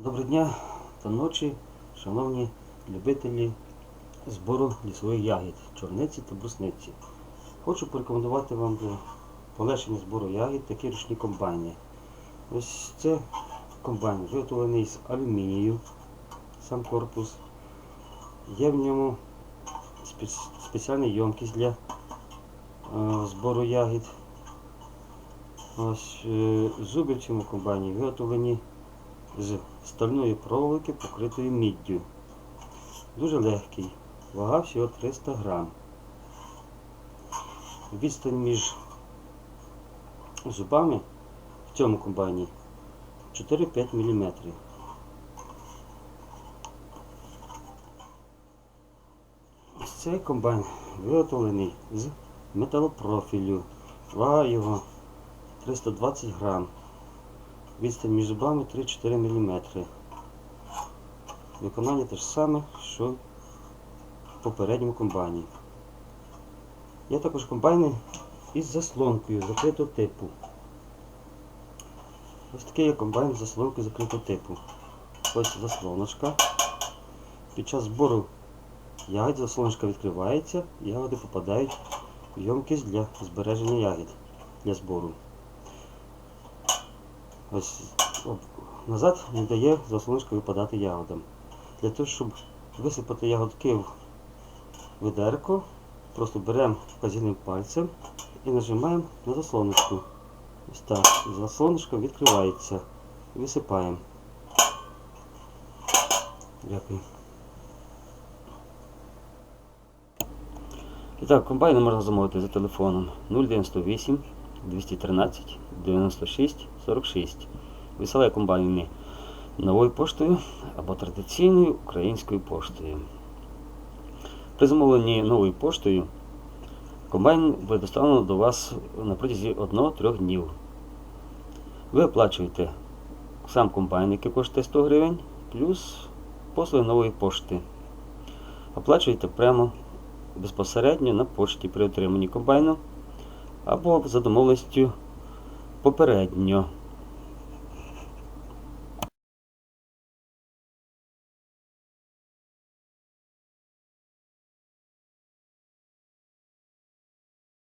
Доброго дня та ночі, шановні любителі збору лісових ягід, чорниці та брусниці. Хочу порекомендувати вам для полегшення збору ягід такі ручні комбайни. Ось це комбайн виготовлений з алюмінію, сам корпус. Є в ньому спец- спеціальна ємкість для е, збору ягід. Ось е, зуби в цьому комбайні виготовлені з стальної проволоки, покритої міддю. Дуже легкий, вага всього 300 грам. Відстань між зубами в цьому комбайні 4-5 мм. Цей комбайн виготовлений з металопрофілю. Вага його 320 грам. Відстань між зубами 3-4 мм. Виконання те ж саме, що в попередньому комбайні. Є також комбайни із заслонкою закритого типу. Ось такий є комбайн з заслонкою закритого типу. Ось заслоночка. Під час збору ягід заслоночка відкривається, ягоди попадають в ємкість для збереження ягід для збору. Ось назад не дає заслоночка випадати ягодам. Для того, щоб висипати ягодки в ведерко, просто беремо вказівним пальцем і нажимаємо на заслоночку. Ось так. Заслоночка відкривається. Висипаємо. Дякую. І так, комбайни можна замовити за телефоном 098 213 96 46. Висилає комбайни новою поштою або традиційною українською поштою. При замовленні новою поштою комбайн буде доставлено до вас на протязі 1-3 днів. Ви оплачуєте сам комбайн, який коштує 100 гривень, плюс послуги нової пошти. Оплачуєте прямо безпосередньо на пошті при отриманні комбайну або за домовленістю попередньо.